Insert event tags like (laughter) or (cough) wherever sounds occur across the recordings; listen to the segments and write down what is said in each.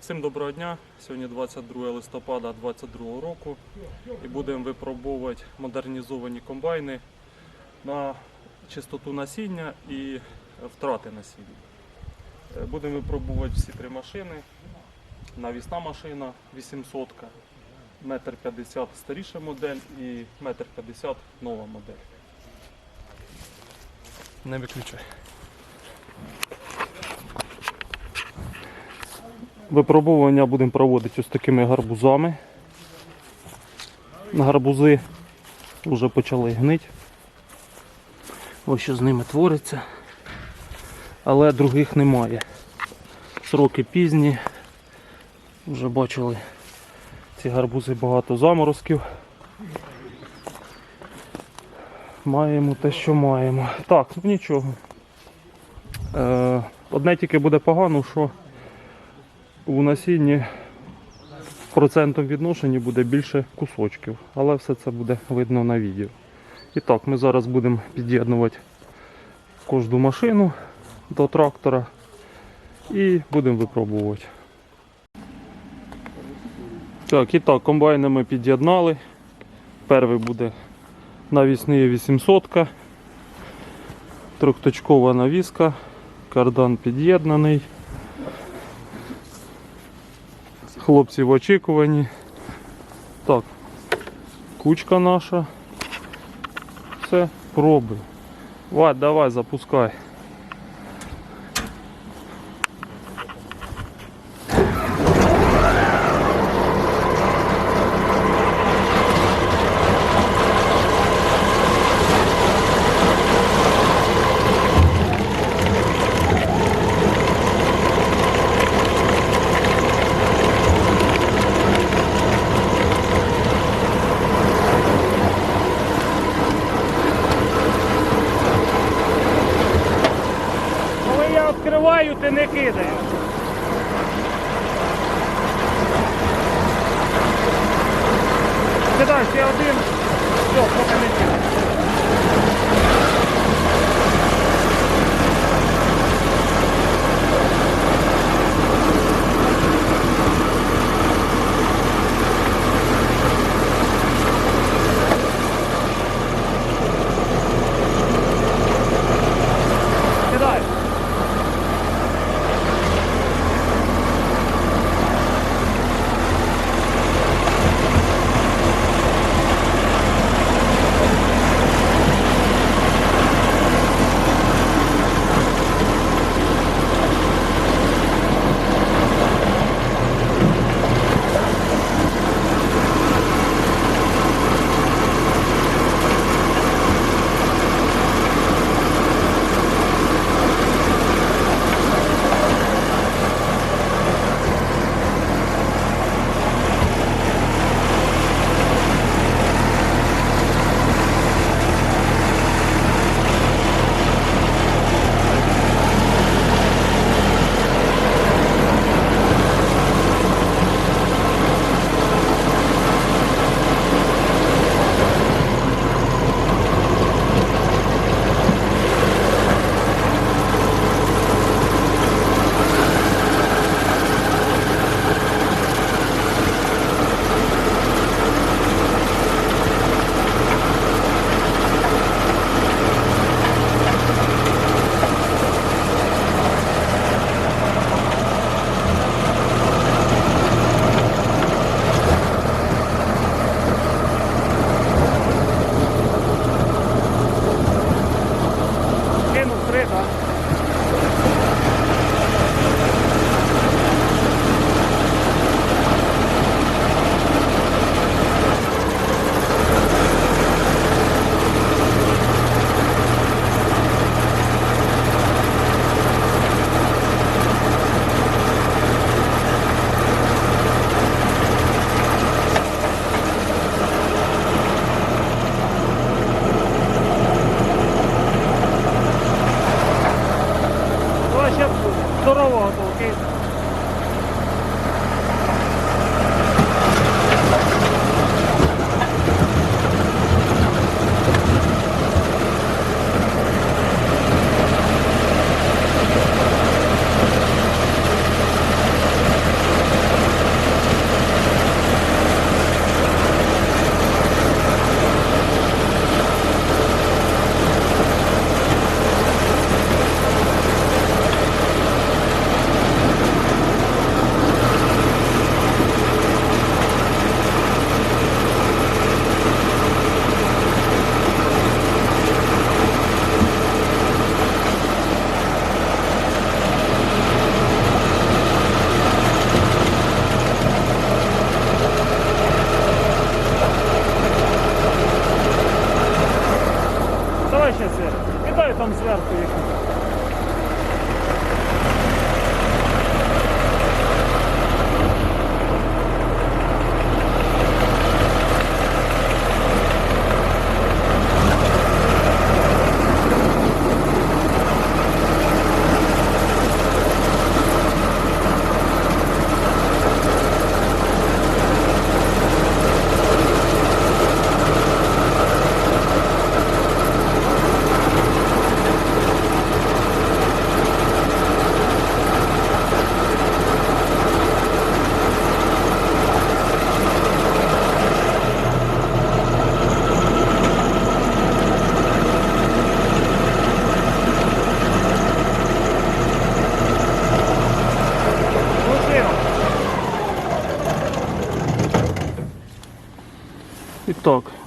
Всім доброго дня. Сьогодні 22 листопада 2022 року і будемо випробовувати модернізовані комбайни на чистоту насіння і втрати насіння. Е, Будемо випробувати всі три машини. Навісна машина 800, метр 50 старіша модель і метр 50 нова модель. Не виключай. Випробовування будемо проводити ось такими гарбузами. Гарбузи вже почали гнити. Ось що з ними твориться. Але других немає. Сроки пізні. Вже бачили ці гарбузи багато заморозків. Маємо те, що маємо. Так, ну нічого. Е, одне тільки буде погано, що у насінні в процентом відношенні буде більше кусочків, але все це буде видно на відео. І так, ми зараз будемо під'єднувати кожну машину до трактора і будемо випробувати. Так, і так, комбайни ми під'єднали. Перший буде навісний 800, трьохточкова навіска, кардан під'єднаний. Хлопці в очікуванні. Так, кучка наша. Все, пробуй. Вадь, давай, запускай. Коли я відкриваю, ти не кидаєш.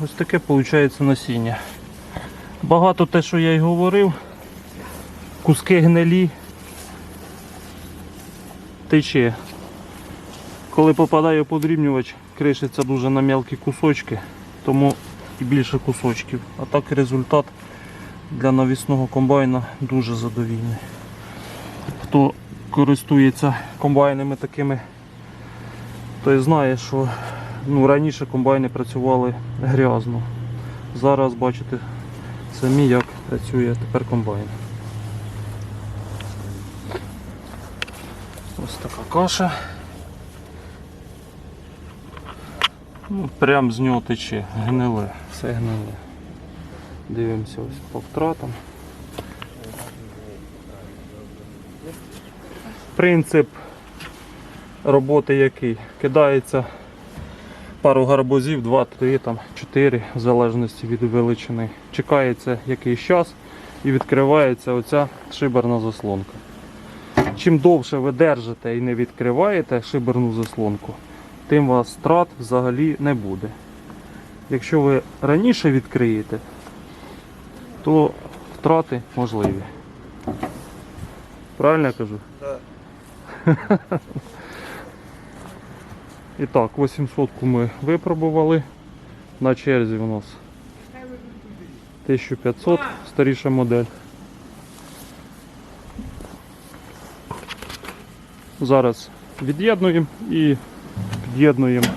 Ось таке виходить насіння. Багато те, що я й говорив, куски гнилі тече. Коли попадає подрібнювач, кришиться дуже на мелкі кусочки, тому і більше кусочків. А так результат для навісного комбайна дуже задовільний. Хто користується комбайнами такими, той знає, що ну, раніше комбайни працювали грязно. Зараз бачите самі, як працює тепер комбайн. Ось така каша. Ну, прям з нього тече, гниле, все гниле. Дивимося ось по втратам. Принцип роботи який? Кидається пару гарбузів, 2, 3, там, 4, в залежності від величини. Чекається якийсь час і відкривається оця шиберна заслонка. Чим довше ви держите і не відкриваєте шиберну заслонку, тим у вас втрат взагалі не буде. Якщо ви раніше відкриєте, то втрати можливі. Правильно я кажу? (laughs) І так, 800 ми випробували. На черзі у нас 1500, старіша модель. Зараз від'єднуємо і під'єднуємо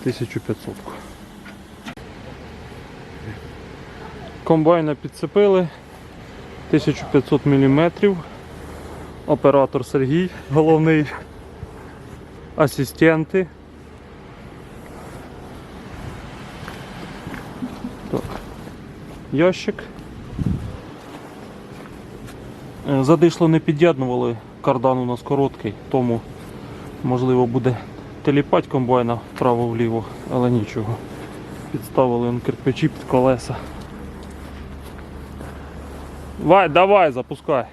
1500. Комбайна підцепили 1500 мм. Оператор Сергій, головний асистенти. Так. Ящик. Е, Задишло не під'єднували, кардан у нас короткий, тому можливо буде теліпать комбайна вправо-вліво, але нічого. Підставили он кирпичі під колеса. Вай, давай, запускай.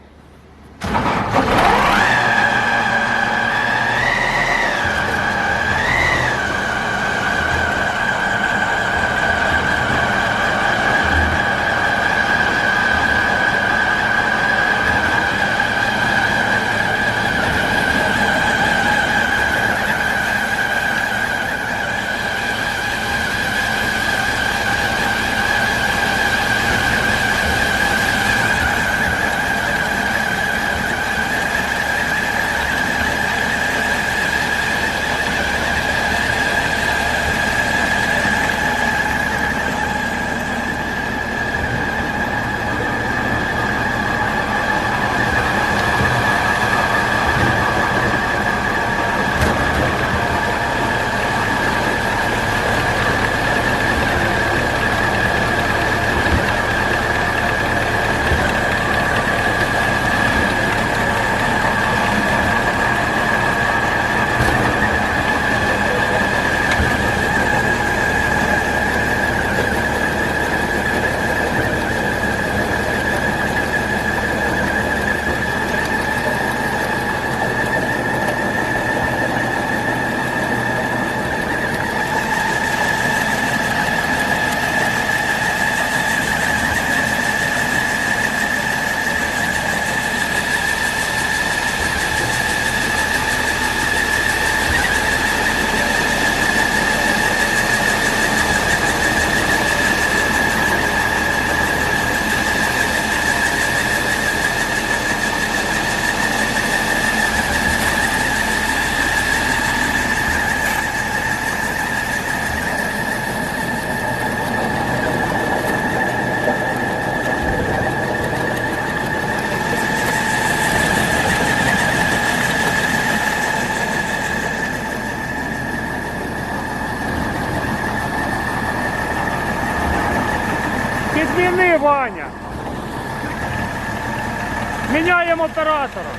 оператора.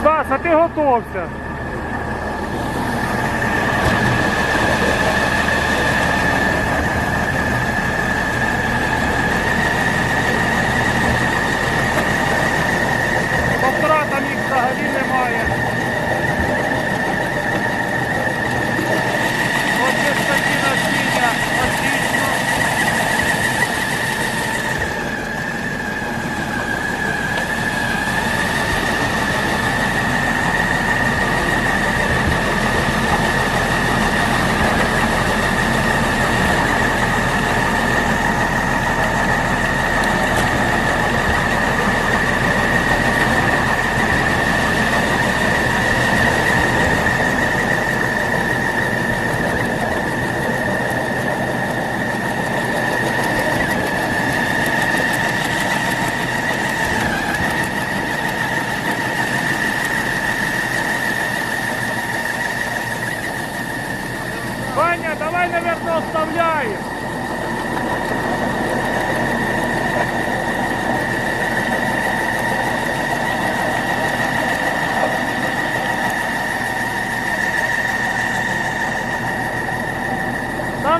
Стас, а ти готовся. Повтора там їх взагалі немає.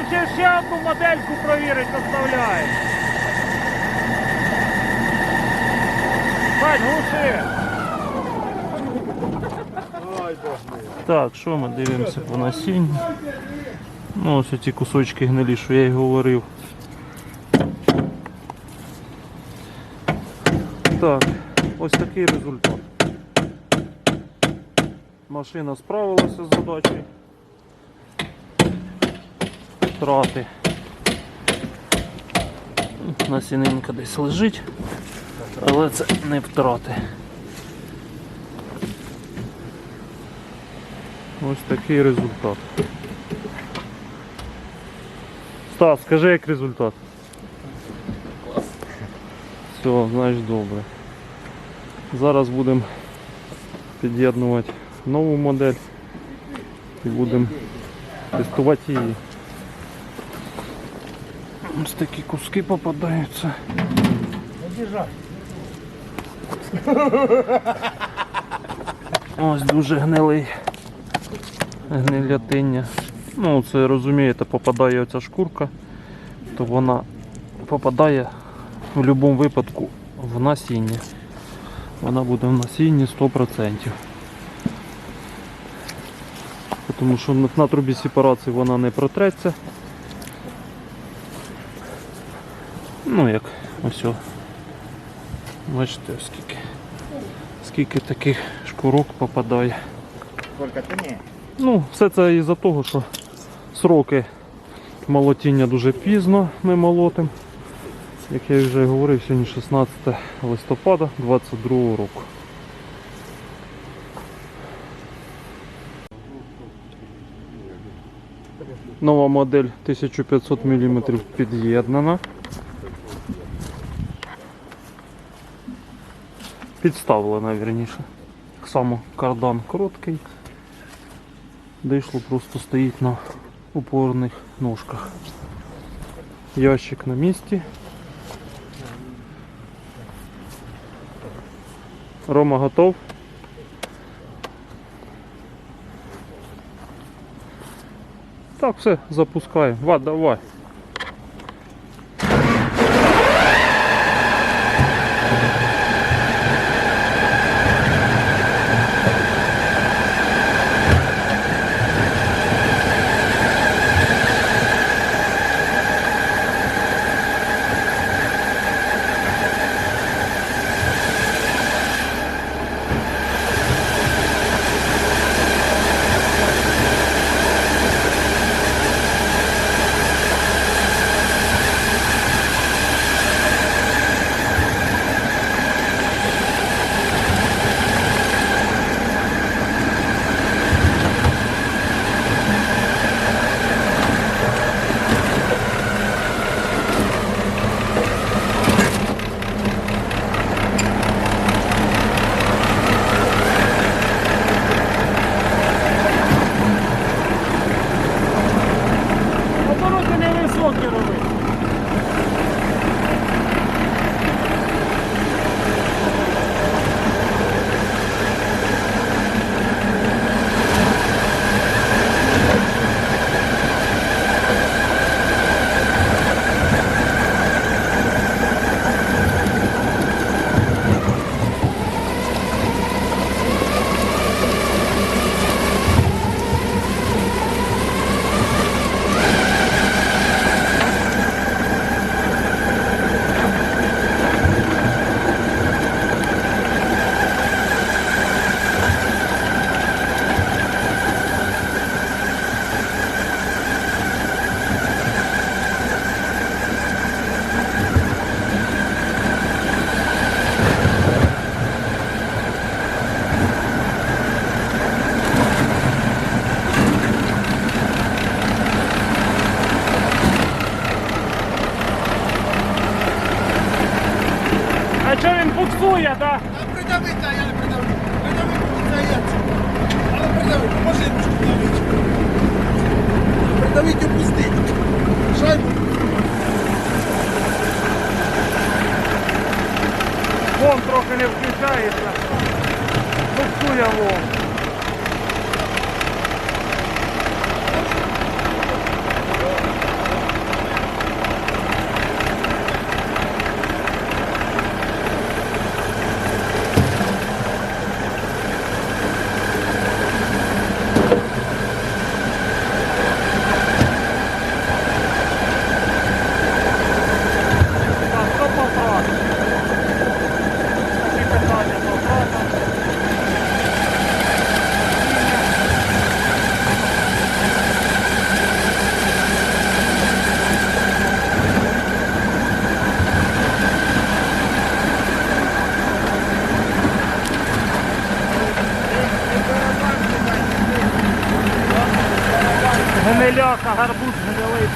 Ще ще одну модельку провірить оставляємо. Бать, глуши. Так, що ми дивимося по насінню? Ну, ось ці кусочки гнилі, що я й говорив. Так, ось такий результат. Машина справилася з задачею. Втрати. Насінинка десь лежить, але це не втрати. Ось такий результат. Стас, скажи як результат. Все, значить добре. Зараз будемо під'єднувати нову модель і будемо тестувати її. Ось такі куски попадаються. Ось дуже гнилий гнилятиння. Ну, це розумієте, попадає оця шкурка, то вона попадає в будь-якому випадку в насіння. Вона буде в насінні 100%. Тому що на- трубі сепарації вона не протреться. Ну як ось. о. Бачите, скільки, скільки таких шкурок попадає. Ну, все це із-за того, що сроки молотіння дуже пізно ми молотимо. Як я вже говорив, сьогодні 16 листопада 22 року. Нова модель 1500 мм під'єднана. Підставлена, вірніше. Так само кардан короткий. Дишло просто стоїть на упорних ножках. Ящик на місці. Рома готов. Так, все, запускаємо. Ва, давай. ya da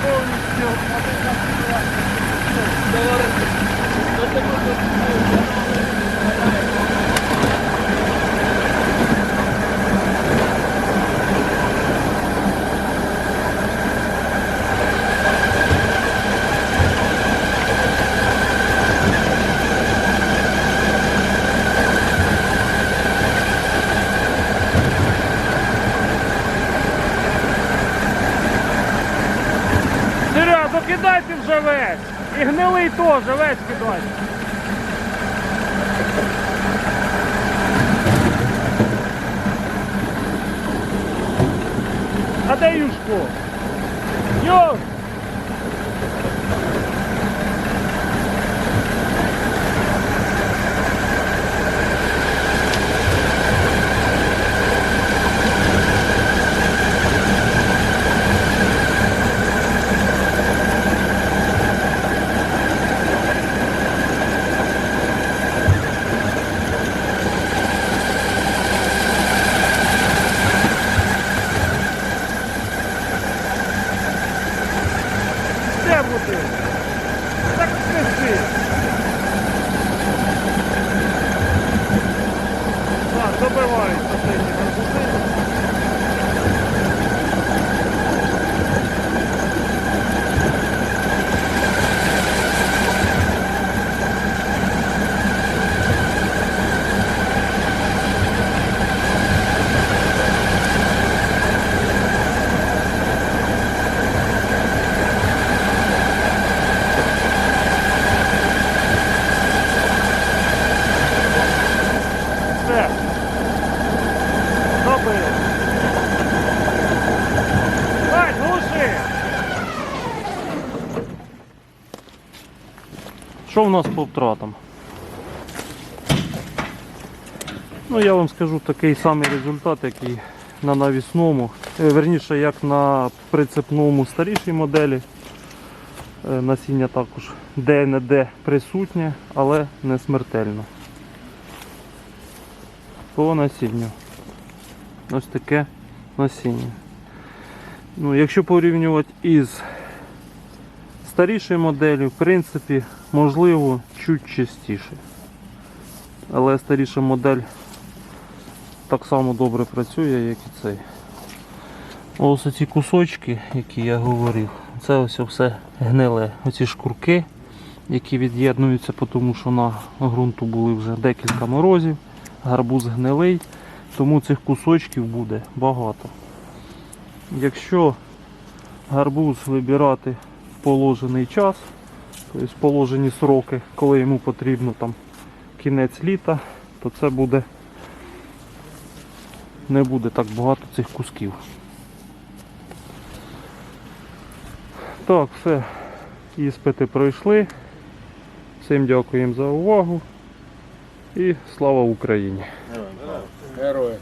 гнилий повністю. Серега, ну кидайте вже весь. І гнилий теж, весь кидайте. А де Юшко? Юш! Де бути? Так скажи. Так, добивають последні гарбузи. Все. Добили. Давай, глуши. Що в нас по втратам? Ну я вам скажу такий самий результат, який на навісному, е, верніше як на прицепному старішій моделі. Е, Насіння також де-не-де присутнє, але не смертельно по насінню. Ось таке насіння. Ну, якщо порівнювати із старішою моделлю, в принципі, можливо, чуть чистіше. Але старіша модель так само добре працює, як і цей. Ось ці кусочки, які я говорив, це ось все гниле. Оці шкурки, які від'єднуються, тому що на ґрунту були вже декілька морозів гарбуз гнилий, тому цих кусочків буде багато. Якщо гарбуз вибирати в положений час, тобто положені сроки, коли йому потрібно там кінець літа, то це буде не буде так багато цих кусків. Так, все, іспити пройшли. Всім дякуємо за увагу і слава Україні! Герої.